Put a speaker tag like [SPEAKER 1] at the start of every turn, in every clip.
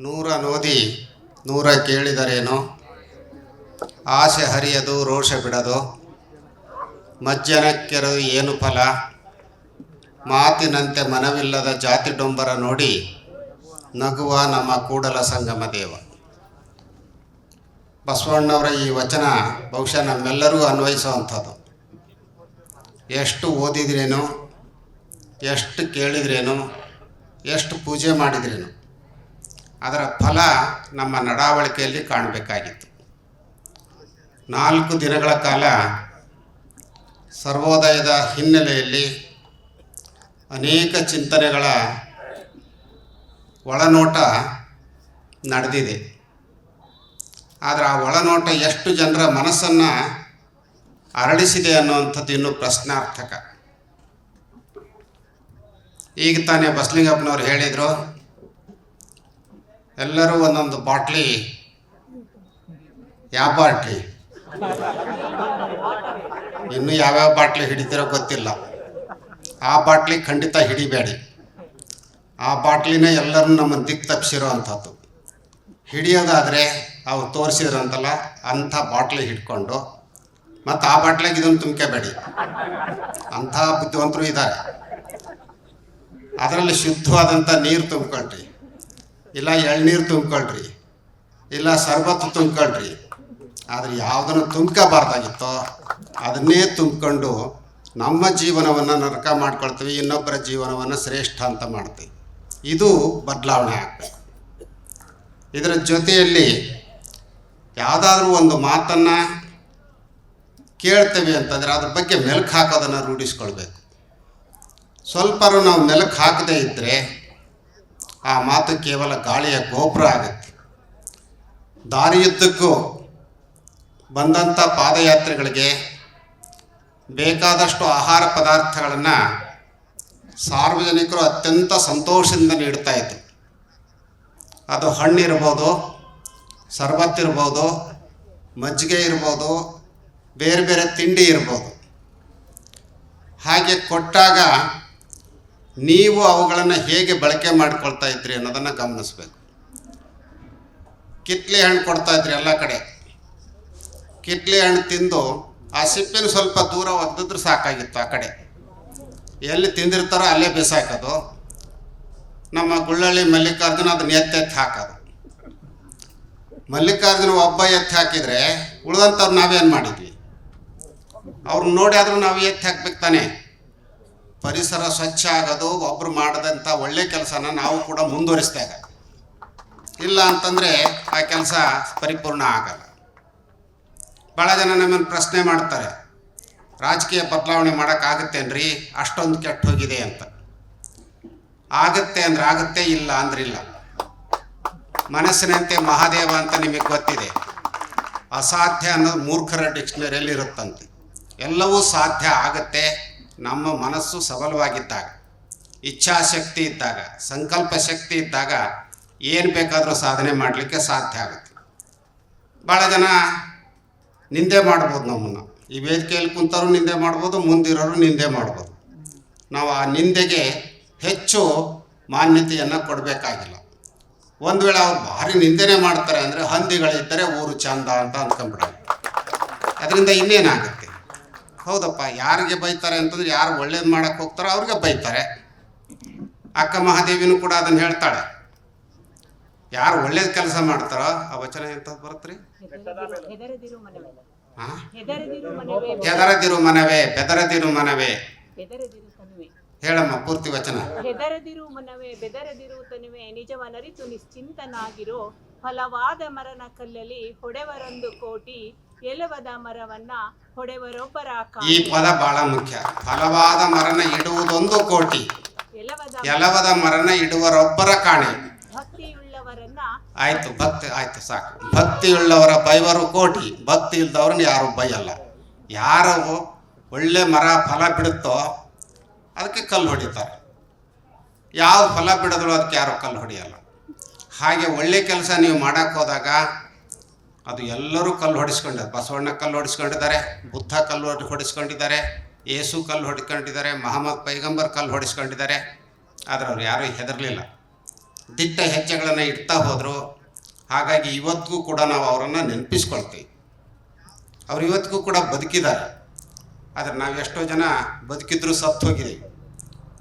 [SPEAKER 1] ನೂರ ನೋದಿ, ನೂರ ಕೇಳಿದರೇನು? ಆಸೆ ಹರಿಯದು, ರೋಷ ಬಿಡದು. ಮಜ್ಜನಕ್ಕೆರು ಏನು ಫಲ? ಮಾತಿನಂತೆ ಮನವಿಲ್ಲದ ಜಾತಿ ಡೊಂಬರ ನೋಡಿ ನಗುವ ನಮ್ಮ ಕೂಡಲ ಸಂಗಮ ದೇವ. ಬಸವಣ್ಣವರ ಈ ವಚನ ಬಹುಶಃ ನಮ್ಮೆಲ್ಲರೂ ಅನ್ವಯಿಸುವಂಥದ್ದು. ಎಷ್ಟು ಓದಿದ್ರೇನು? ಎಷ್ಟು ಕೇಳಿದ್ರೇನು? ಎಷ್ಟು ಪೂಜೆ ಮಾಡಿದ್ರೇನು? ಅದರ ಫಲ ನಮ್ಮ ನಡಾವಳಿಕೆಯಲ್ಲಿ ಕಾಣಬೇಕಾಗಿತ್ತು. ನಾಲ್ಕು ದಿನಗಳ ಕಾಲ ಸರ್ವೋದಯದ ಹಿನ್ನೆಲೆಯಲ್ಲಿ ಅನೇಕ ಚಿಂತನೆಗಳ ಒಳನೋಟ ನಡೆದಿದೆ. ಆದರೆ ಆ ಒಳನೋಟ ಎಷ್ಟು ಜನರ ಮನಸ್ಸನ್ನು ಅರಳಿಸಿದೆ ಅನ್ನುವಂಥದ್ದು ಇನ್ನೂ ಪ್ರಶ್ನಾರ್ಥಕ. ಈಗ ತಾನೇ ಬಸ್ಲಿಂಗಪ್ಪನವ್ರು ಹೇಳಿದರು ಎಲ್ಲರೂ ಒಂದೊಂದು ಬಾಟ್ಲಿ. ಯಾವ ಬಾಟ್ಲಿ? ಇನ್ನು ಯಾವ್ಯಾವ ಬಾಟ್ಲಿ ಹಿಡಿದಿರೋ ಗೊತ್ತಿಲ್ಲ. ಆ ಬಾಟ್ಲಿ ಖಂಡಿತ ಹಿಡಿಬೇಡಿ. ಆ ಬಾಟ್ಲಿನೇ ಎಲ್ಲರೂ ನಮ್ಮನ್ನು ದಿಕ್ಕು ತಪ್ಪಿಸಿರೋ ಅಂಥದ್ದು. ಹಿಡಿಯೋದಾದರೆ ಅವ್ರು ತೋರಿಸಿದ್ರಂತಲ್ಲ, ಅಂಥ ಬಾಟ್ಲಿ ಹಿಡ್ಕೊಂಡು, ಮತ್ತು ಆ ಬಾಟ್ಲಿಗೆ ಇದನ್ನು ತುಂಬ್ಕೋಬೇಡಿ. ಅಂಥ ಬುದ್ಧಿವಂತರು ಇದ್ದಾರೆ. ಅದರಲ್ಲಿ ಶುದ್ಧವಾದಂಥ ನೀರು ತುಂಬ್ಕೊಳ್ರಿ. ಇಲ್ಲ ಎಳ್ನೀರು ತುಂಬ್ಕೊಳ್ರಿ. ಇಲ್ಲ ಸರ್ಬತ್ತು ತುಂಬ್ಕೊಳ್ರಿ. ಆದರೆ ಯಾವುದನ್ನು ತುಂಬ್ಕೋಬಾರ್ದಾಗಿತ್ತೋ ಅದನ್ನೇ ತುಂಬಿಕೊಂಡು ನಮ್ಮ ಜೀವನವನ್ನು ನರಕ ಮಾಡ್ಕೊಳ್ತೀವಿ, ಇನ್ನೊಬ್ಬರ ಜೀವನವನ್ನು ಶ್ರೇಷ್ಠ ಅಂತ ಮಾಡ್ತೀವಿ. ಇದು ಬದಲಾವಣೆ ಆಗಬೇಕು. ಇದರ ಜೊತೆಯಲ್ಲಿ ಯಾವುದಾದ್ರೂ ಒಂದು ಮಾತನ್ನು ಕೇಳ್ತೇವೆ ಅಂತಂದರೆ ಅದ್ರ ಬಗ್ಗೆ ಮೆಲುಕು ಹಾಕೋದನ್ನು ರೂಢಿಸ್ಕೊಳ್ಬೇಕು. ಸ್ವಲ್ಪರೂ ನಾವು ಮೆಲುಕು ಹಾಕದೇ ಇದ್ದರೆ ಆ ಮಾತು ಕೇವಲ ಗಾಳಿಯ ಗೋಪುರ ಆಗುತ್ತೆ. ದಾರಿಯುದ್ದಕ್ಕೂ ಬಂದಂಥ ಪಾದಯಾತ್ರೆಗಳಿಗೆ ಬೇಕಾದಷ್ಟು ಆಹಾರ ಪದಾರ್ಥಗಳನ್ನು ಸಾರ್ವಜನಿಕರು ಅತ್ಯಂತ ಸಂತೋಷದಿಂದ ನೀಡ್ತಾ ಇದ್ರು. ಅದು ಹಣ್ಣಿರ್ಬೋದು, ಸರ್ಬತ್ತಿರ್ಬೋದು, ಮಜ್ಜಿಗೆ ಇರ್ಬೋದು, ಬೇರೆ ಬೇರೆ ತಿಂಡಿ ಇರ್ಬೋದು. ಹಾಗೆ ಕೊಟ್ಟಾಗ ನೀವು ಅವುಗಳನ್ನು ಹೇಗೆ ಬಳಕೆ ಮಾಡ್ಕೊಳ್ತಾ ಇದ್ರಿ ಅನ್ನೋದನ್ನು ಗಮನಿಸ್ಬೇಕು. ಕಿತ್ಲೆ ಹಣ್ಣು ಕೊಡ್ತಾ ಇದ್ರಿ ಎಲ್ಲ ಕಡೆ. ಕಿತ್ಲೆ ಹಣ್ಣು ತಿಂದು ಆ ಸಿಪ್ಪೆನ ಸ್ವಲ್ಪ ದೂರ ಒದ್ದಿದ್ರೆ ಸಾಕಾಗಿತ್ತು ಆ ಕಡೆ. ಎಲ್ಲಿ ತಿಂದಿರ್ತಾರೋ ಅಲ್ಲೇ ಬಿಸಾಕೋದು. ನಮ್ಮ ಗುಳ್ಳಳ್ಳಿ ಮಲ್ಲಿಕಾರ್ಜುನ ಅದನ್ನ ಎತ್ತೆತ್ತಿ ಹಾಕೋದು. ಮಲ್ಲಿಕಾರ್ಜುನ ಒಬ್ಬ ಎತ್ತಿ ಹಾಕಿದರೆ ಉಳಿದಂಥವ್ರು ನಾವೇನು ಮಾಡಿದ್ವಿ? ಅವ್ರನ್ನ ನೋಡಿ ಆದರೂ ನಾವು ಎತ್ತಿ ಹಾಕ್ಬೇಕು ತಾನೆ. ಪರಿಸರ ಸ್ವಚ್ಛ ಆಗೋದು ಒಬ್ಬರು ಮಾಡಿದಂಥ ಒಳ್ಳೆ ಕೆಲಸನ ನಾವು ಕೂಡ ಮುಂದುವರಿಸ್ದಾಗ. ಇಲ್ಲ ಅಂತಂದರೆ ಆ ಕೆಲಸ ಪರಿಪೂರ್ಣ ಆಗಲ್ಲ. ಭಾಳ ಜನ ನಮ್ಮನ್ನು ಪ್ರಶ್ನೆ ಮಾಡ್ತಾರೆ, ರಾಜಕೀಯ ಬದಲಾವಣೆ ಮಾಡೋಕ್ಕಾಗತ್ತೇನ್ರಿ ಅಷ್ಟೊಂದು ಕೆಟ್ಟ ಹೋಗಿದೆ ಅಂತ. ಆಗತ್ತೆ ಅಂದ್ರೆ ಆಗುತ್ತೆ, ಇಲ್ಲ ಅಂದ್ರೆ ಇಲ್ಲ ಮನಸ್ಸಿನಂತೆ ಮಹಾದೇವ ಅಂತ ನಿಮಗೆ ಗೊತ್ತಿದೆ. ಅಸಾಧ್ಯ ಅನ್ನೋದು ಮೂರ್ಖರ ಡಿಕ್ಷನರಿಯಲ್ಲಿ ಇರುತ್ತಂತೆ ಎಲ್ಲವೂ ಸಾಧ್ಯ ಆಗತ್ತೆ ನಮ್ಮ ಮನಸ್ಸು ಸಬಲವಾಗಿದ್ದಾಗ, ಇಚ್ಛಾಶಕ್ತಿ ಇದ್ದಾಗ, ಸಂಕಲ್ಪ ಶಕ್ತಿ ಇದ್ದಾಗ ಏನು ಬೇಕಾದರೂ ಸಾಧನೆ ಮಾಡಲಿಕ್ಕೆ ಸಾಧ್ಯ ಆಗುತ್ತೆ. ಭಾಳ ಜನ ನಿಂದೆ ಮಾಡ್ಬೋದು ನಮ್ಮನ್ನು. ಈ ವೇದಿಕೆಯಲ್ಲಿ ಕುಂತರು ನಿಂದೆ ಮಾಡ್ಬೋದು, ಮುಂದಿರೋರು ನಿಂದೆ ಮಾಡ್ಬೋದು. ನಾವು ಆ ನಿಂದೆಗೆ ಹೆಚ್ಚು ಮಾನ್ಯತೆಯನ್ನು ಕೊಡಬೇಕಾಗಿಲ್ಲ. ಒಂದು ವೇಳೆ ಅವ್ರು ಭಾರಿ ನಿಂದೆನೆ ಮಾಡ್ತಾರೆ ಅಂದರೆ ಹಂದಿಗಳಿದ್ದರೆ ಊರು ಚಂದ ಅಂತ ಅಂದ್ಕೊಂಬಿಡ ಅದರಿಂದ ಇನ್ನೇನಾಗುತ್ತೆ? ಹೌದಪ್ಪ, ಯಾರಿಗೆ ಬೈತಾರೆ ಅಂತಂದ್ರೆ ಯಾರು ಒಳ್ಳೇದು ಮಾಡಕ್ಕೆ ಹೋಗ್ತಾರೋ ಅವ್ರಿಗೆ ಬೈತಾರೆ. ಅಕ್ಕ ಮಹಾದೇವಿನೂ ಕೂಡ ಅದನ್ನು ಹೇಳ್ತಾಳೆ. ಯಾರು ಒಳ್ಳೇದು ಕೆಲಸ ಮಾಡ್ತಾರೋ ಆ ವಚನ ಎಂಥದ್ದು ಬರುತ್ತೆ
[SPEAKER 2] ಹೆದರದಿರು ಮನವೇ,
[SPEAKER 1] ಬೆದರದಿರು ಮನವೇ. ಹೇಳಮ್ಮ ಪೂರ್ತಿ ವಚನ.
[SPEAKER 2] ಹೆದರದಿರು ಮನವೇ, ಬೆದರದಿರು ತನುವೆ, ನಿಜವನರಿತು ನಿಶ್ಚಿಂತನಾಗಿರೋ, ಫಲವಾದ ಮರನ ಕಲ್ಲಲ್ಲಿ ಹೊಡೆವರೊಂದು ಕೋಟಿ ಎಲವದ ಮರವನ್ನ ಹೊಡೆವರೊಬ್ಬರ
[SPEAKER 1] ಈ ಪದ ಬಹಳ ಮುಖ್ಯ. ಫಲವಾದ ಮರನ ಇಡುವುದೊಂದು ಕೋಟಿ.
[SPEAKER 2] ಎಲವದ
[SPEAKER 1] ಮರನ ಇಡುವರೊಬ್ಬರ ಕಾಣೆ.
[SPEAKER 2] ಭಕ್ತಿಯುಳ್ಳವರನ್ನ
[SPEAKER 1] ಆಯ್ತು ಭಕ್ತಿ ಆಯ್ತು ಸಾಕು. ಭಕ್ತಿಯುಳ್ಳವರ ಬೈವರು ಕೋಟಿ. ಭಕ್ತಿ ಇಲ್ದವ್ರನ್ನ ಯಾರು ಬೈಯಲ್ಲ. ಯಾರು ಒಳ್ಳೆ ಮರ ಫಲ ಬಿಡುತ್ತೋ ಅದಕ್ಕೆ ಕಲ್ಲು ಹೊಡಿತಾರೆ. ಯಾವ ಫಲ ಬಿಡೋದ್ರು ಅದಕ್ಕೆ ಯಾರು ಕಲ್ಲು ಹೊಡೆಯಲ್ಲ. ಹಾಗೆ ಒಳ್ಳೆ ಕೆಲಸ ನೀವು ಮಾಡೋಕ್ಕೋದಾಗ ಹೋದಾಗ ಅದು ಎಲ್ಲರೂ ಕಲ್ಲು ಹೊಡಿಸ್ಕೊಂಡಿದ್ದಾರೆ ಬಸವಣ್ಣ ಕಲ್ಲು ಹೊಡಿಸ್ಕೊಂಡಿದ್ದಾರೆ, ಬುದ್ಧ ಕಲ್ಲು ಹೊಡ್- ಹೊಡಿಸ್ಕೊಂಡಿದ್ದಾರೆ ಯೇಸು ಕಲ್ಲು ಹೊಡ್ಕೊಂಡಿದ್ದಾರೆ ಮಹಮ್ಮದ್ ಪೈಗಂಬರ್ ಕಲ್ಲು ಹೊಡಿಸ್ಕೊಂಡಿದ್ದಾರೆ. ಆದರೆ ಅವ್ರು ಯಾರೂ ಹೆದರಲಿಲ್ಲ. ದಿಟ್ಟ ಹೆಜ್ಜೆಗಳನ್ನು ಇಡ್ತಾ ಹೋದರು. ಹಾಗಾಗಿ ಇವತ್ತಿಗೂ ಕೂಡ ನಾವು ಅವರನ್ನು ನೆನಪಿಸ್ಕೊಳ್ತೀವಿ. ಅವ್ರು ಇವತ್ತಿಗೂ ಕೂಡ ಬದುಕಿದ್ದಾರೆ. ಆದರೆ ನಾವು ಎಷ್ಟೋ ಜನ ಬದುಕಿದ್ರು ಸತ್ತು ಹೋಗಿದ್ದೀವಿ.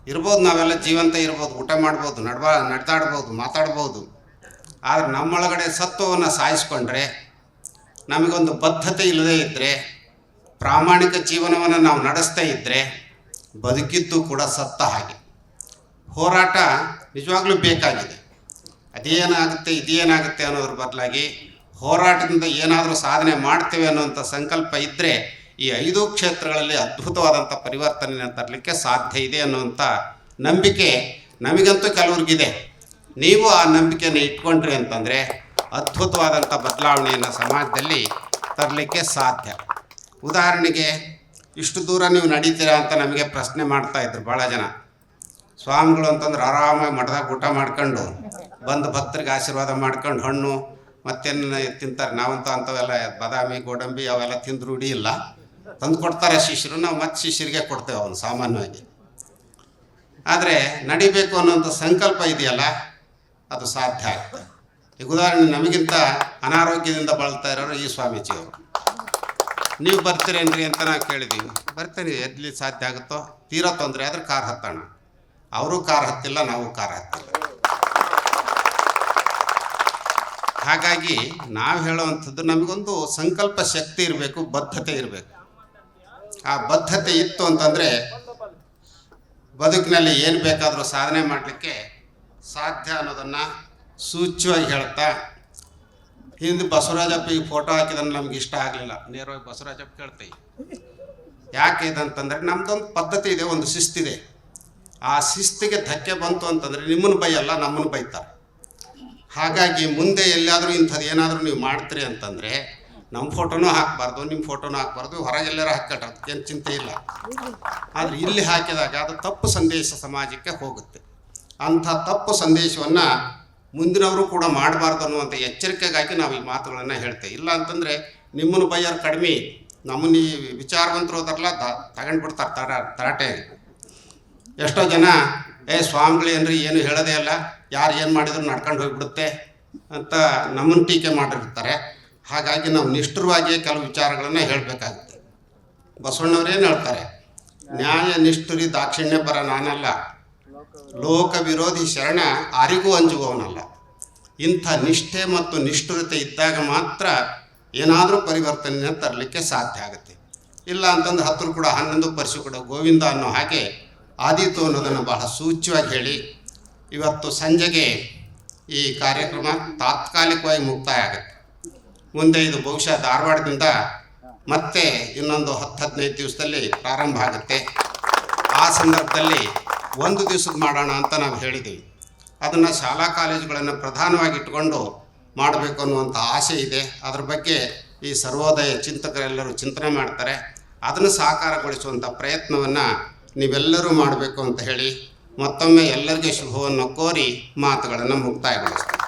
[SPEAKER 1] ಇರ್ಬೋದು ನಾವೆಲ್ಲ ಜೀವಂತ ಇರ್ಬೋದು, ಊಟ ಮಾಡ್ಬೋದು, ನಡ್ಬಾ, ನಡೆದಾಡ್ಬೋದು, ಮಾತಾಡ್ಬೋದು. ಆದರೆ ನಮ್ಮೊಳಗಡೆ ಸತ್ವವನ್ನು ಸಾಯಿಸ್ಕೊಂಡ್ರೆ ನಮಗೊಂದು ಬದ್ಧತೆ ಇಲ್ಲದೇ ಇದ್ದರೆ ಪ್ರಾಮಾಣಿಕ ಜೀವನವನ್ನು ನಾವು ನಡೆಸ್ತಾ ಇದ್ದರೆ ಬದುಕಿದ್ದು ಕೂಡ ಸತ್ತ ಹಾಗೆ. ಹೋರಾಟ ನಿಜವಾಗಲೂ ಬೇಕಾಗಿದೆ. ಅದೇನಾಗುತ್ತೆ, ಇದೇನಾಗುತ್ತೆ ಅನ್ನೋದ್ರ ಬದಲಾಗಿ ಹೋರಾಟದಿಂದ ಏನಾದರೂ ಸಾಧನೆ ಮಾಡ್ತೇವೆ ಅನ್ನುವಂಥ ಸಂಕಲ್ಪ ಇದ್ದರೆ ಈ ಐದು ಕ್ಷೇತ್ರಗಳಲ್ಲಿ ಅದ್ಭುತವಾದಂಥ ಪರಿವರ್ತನೆಯನ್ನು ತರಲಿಕ್ಕೆ ಸಾಧ್ಯ ಇದೆ ಅನ್ನುವಂಥ ನಂಬಿಕೆ ನಮಗಂತೂ ಕೆಲವ್ರಿಗಿದೆ ನೀವು ಆ ನಂಬಿಕೆಯನ್ನು ಇಟ್ಕೊಂಡ್ರಿ ಅಂತಂದರೆ ಅದ್ಭುತವಾದಂಥ ಬದಲಾವಣೆಯನ್ನು ಸಮಾಜದಲ್ಲಿ ತರಲಿಕ್ಕೆ ಸಾಧ್ಯ. ಉದಾಹರಣೆಗೆ, ಇಷ್ಟು ದೂರ ನೀವು ನಡೀತೀರಾ ಅಂತ ನಮಗೆ ಪ್ರಶ್ನೆ ಮಾಡ್ತಾ ಇದ್ರು ಭಾಳ ಜನ. ಸ್ವಾಮಿಗಳು ಅಂತಂದ್ರೆ ಆರಾಮಾಗಿ ಮಠದಾಗ ಊಟ ಮಾಡ್ಕೊಂಡು, ಬಂದು ಭಕ್ತರಿಗೆ ಆಶೀರ್ವಾದ ಮಾಡ್ಕೊಂಡು ಹಣ್ಣು ಮತ್ತೇನು ತಿಂತಾರೆ. ನಾವಂತೂ ಅಂಥವೆಲ್ಲ ಬಾದಾಮಿ, ಗೋಡಂಬಿ ಅವೆಲ್ಲ ತಿಂದು ರೂಢಿ ಇಲ್ಲ. ತಂದು ಕೊಡ್ತಾರೆ ಶಿಷ್ಯರು, ನಾವು ಮತ್ತೆ ಶಿಷ್ಯರಿಗೆ ಕೊಡ್ತೇವೆ ಅವನು ಸಾಮಾನ್ಯವಾಗಿ. ಆದರೆ ನಡಿಬೇಕು ಅನ್ನೋಂಥ ಸಂಕಲ್ಪ ಇದೆಯಲ್ಲ, ಅದು ಸಾಧ್ಯ ಆಗ್ತದೆ. ಉದಾಹರಣೆ, ನಮಗಿಂತ ಅನಾರೋಗ್ಯದಿಂದ ಬಳಲ್ತಾ ಇರೋರು ಈ ಸ್ವಾಮೀಜಿಯವರು. ನೀವು ಬರ್ತೀರೇನ್ರಿ ಅಂತ ನಾವು ಕೇಳಿದ್ದೀವಿ ಬರ್ತೀನಿ, ಎಲ್ಲಿ ಸಾಧ್ಯ ಆಗುತ್ತೋ? ತೀರಾ ತೊಂದರೆ ಆದರೆ ಕಾರ್ ಹತ್ತೋಣ. ಅವರು ಕಾರ್ ಹತ್ತಿಲ್ಲ, ನಾವು ಕಾರ್ ಹತ್ತಿಲ್ಲ. ಹಾಗಾಗಿ ನಾವು ಹೇಳುವಂಥದ್ದು ನಮಗೊಂದು ಸಂಕಲ್ಪ ಶಕ್ತಿ ಇರಬೇಕು, ಬದ್ಧತೆ ಇರಬೇಕು. ಆ ಬದ್ಧತೆ ಇತ್ತು ಅಂತಂದರೆ ಬದುಕಿನಲ್ಲಿ ಏನು ಬೇಕಾದರೂ ಸಾಧನೆ ಮಾಡಲಿಕ್ಕೆ ಸಾಧ್ಯ ಅನ್ನೋದನ್ನು ಸೂಚ್ಯವಾಗಿ ಹೇಳ್ತಾ, ಹಿಂದೆ ಬಸವರಾಜಪ್ಪ ಈ ಫೋಟೋ ಹಾಕಿದ್ರೆ ನಮ್ಗೆ ಇಷ್ಟ ಆಗಲಿಲ್ಲ. ನೇರವಾಗಿ ಬಸವರಾಜಪ್ಪ ಕೇಳ್ತೀವಿ ಯಾಕೆ ಇದಂತಂದರೆ ನಮ್ದೊಂದು ಪದ್ಧತಿ ಇದೆ, ಒಂದು ಶಿಸ್ತಿದೆ. ಆ ಶಿಸ್ತಿಗೆ ಧಕ್ಕೆ ಬಂತು ಅಂತಂದರೆ ನಿಮ್ಮನ್ನು ಬೈಯಲ್ಲ, ನಮ್ಮನ್ನು ಬೈತಾರೆ. ಹಾಗಾಗಿ ಮುಂದೆ ಎಲ್ಲಾದರೂ ಇಂಥದ್ದು ಏನಾದರೂ ನೀವು ಮಾಡ್ತೀರಿ ಅಂತಂದರೆ ನಮ್ಮ ಫೋಟೋನೂ ಹಾಕಬಾರ್ದು, ನಿಮ್ಮ ಫೋಟೋನೂ ಹಾಕಬಾರ್ದು ಹೊರಗೆಲ್ಲರೂ ಹಾಕ್ಕೊಟ್ರೆ ಅದಕ್ಕೇನು ಚಿಂತೆ ಇಲ್ಲ. ಆದರೆ ಇಲ್ಲಿ ಹಾಕಿದಾಗ ಅದು ತಪ್ಪು ಸಂದೇಶ ಸಮಾಜಕ್ಕೆ ಹೋಗುತ್ತೆ. ಅಂಥ ತಪ್ಪು ಸಂದೇಶವನ್ನು ಮುಂದಿನವರು ಕೂಡ ಮಾಡಬಾರ್ದು ಅನ್ನುವಂಥ ಎಚ್ಚರಿಕೆಗಾಗಿ ನಾವು ಈ ಮಾತುಗಳನ್ನು ಹೇಳ್ತೇವೆ. ಇಲ್ಲ ಅಂತಂದರೆ ನಿಮ್ಮನ್ನು ಬೈಯೋರು ಕಡಿಮೆ. ನಮ್ಮನ್ನ ಈ ವಿಚಾರವಂತರು ಹೋದಾರಲ್ಲ ದ ತಗೊಂಡ್ಬಿಡ್ತಾರೆ ತರ, ತರಾಟೆ. ಎಷ್ಟೋ ಜನ, ಏ ಸ್ವಾಮಿಗಳು ಏನ್ರಿ, ಏನು ಹೇಳೋದೇ ಇಲ್ಲ. ಯಾರು ಏನು ಮಾಡಿದ್ರು ನಡ್ಕೊಂಡು ಹೋಗಿಬಿಡುತ್ತೆ ಅಂತ ನಮ್ಮನ್ನು ಟೀಕೆ ಮಾಡಿರ್ತಾರೆ. ಹಾಗಾಗಿ ನಾವು ನಿಷ್ಠುರವಾಗಿಯೇ ಕೆಲವು ವಿಚಾರಗಳನ್ನು ಹೇಳಬೇಕಾಗುತ್ತೆ. ಏನು ಹೇಳ್ತಾರೆ? ನ್ಯಾಯ ನಿಷ್ಠುರಿ ದಾಕ್ಷಿಣ್ಯ ಪರ ನಾನಲ್ಲ. ಲೋಕ ವಿರೋಧಿ ಶರಣ ಆರಿಗೂ ಅಂಜುವವನಲ್ಲ. ಇಂಥ ನಿಷ್ಠೆ ಮತ್ತು ನಿಷ್ಠುರತೆ ಇದ್ದಾಗ ಮಾತ್ರ ಏನಾದರೂ ಪರಿವರ್ತನೆಯನ್ನು ತರಲಿಕ್ಕೆ ಸಾಧ್ಯ ಆಗುತ್ತೆ. ಇಲ್ಲ ಅಂತಂದ್ರೆ ಹತ್ತಿರ ಕೂಡ ಹನ್ನೊಂದು, ಪರ್ಸು ಕೂಡ ಗೋವಿಂದ ಅನ್ನೋ ಹಾಗೆ ಆದೀತು ಅನ್ನೋದನ್ನು ಬಹಳ ಸೂಚ್ಯವಾಗಿ ಹೇಳಿ, ಇವತ್ತು ಸಂಜೆಗೆ ಈ ಕಾರ್ಯಕ್ರಮ ತಾತ್ಕಾಲಿಕವಾಗಿ ಮುಕ್ತಾಯ ಆಗುತ್ತೆ. ಮುಂದೆ ಇದು ಬಹುಶಃ ಧಾರವಾಡದಿಂದ ಮತ್ತೆ ಇನ್ನೊಂದು ಹತ್ತು, ಹದಿನೈದು ದಿವಸದಲ್ಲಿ ಪ್ರಾರಂಭ ಆಗುತ್ತೆ. ಆ ಸಂದರ್ಭದಲ್ಲಿ ಒಂದು ದಿವಸದ ಮಾಡೋಣ ಅಂತ ನಾವು ಹೇಳಿದ್ದೀವಿ. ಅದನ್ನು ಶಾಲಾ ಕಾಲೇಜುಗಳನ್ನು ಪ್ರಧಾನವಾಗಿ ಇಟ್ಕೊಂಡು ಮಾಡಬೇಕು ಅನ್ನುವಂಥ ಆಸೆ ಇದೆ. ಅದ್ರ ಬಗ್ಗೆ ಈ ಸರ್ವೋದಯ ಚಿಂತಕರೆಲ್ಲರೂ ಚಿಂತನೆ ಮಾಡ್ತಾರೆ. ಅದನ್ನು ಸಾಕಾರಗೊಳಿಸುವಂಥ ಪ್ರಯತ್ನವನ್ನು ನೀವೆಲ್ಲರೂ ಮಾಡಬೇಕು ಅಂತ ಹೇಳಿ ಮತ್ತೊಮ್ಮೆ ಎಲ್ಲರಿಗೂ ಶುಭವನ್ನು ಕೋರಿ ಮಾತುಗಳನ್ನು ಮುಕ್ತಾಯಗೊಳಿಸ್ತಾರೆ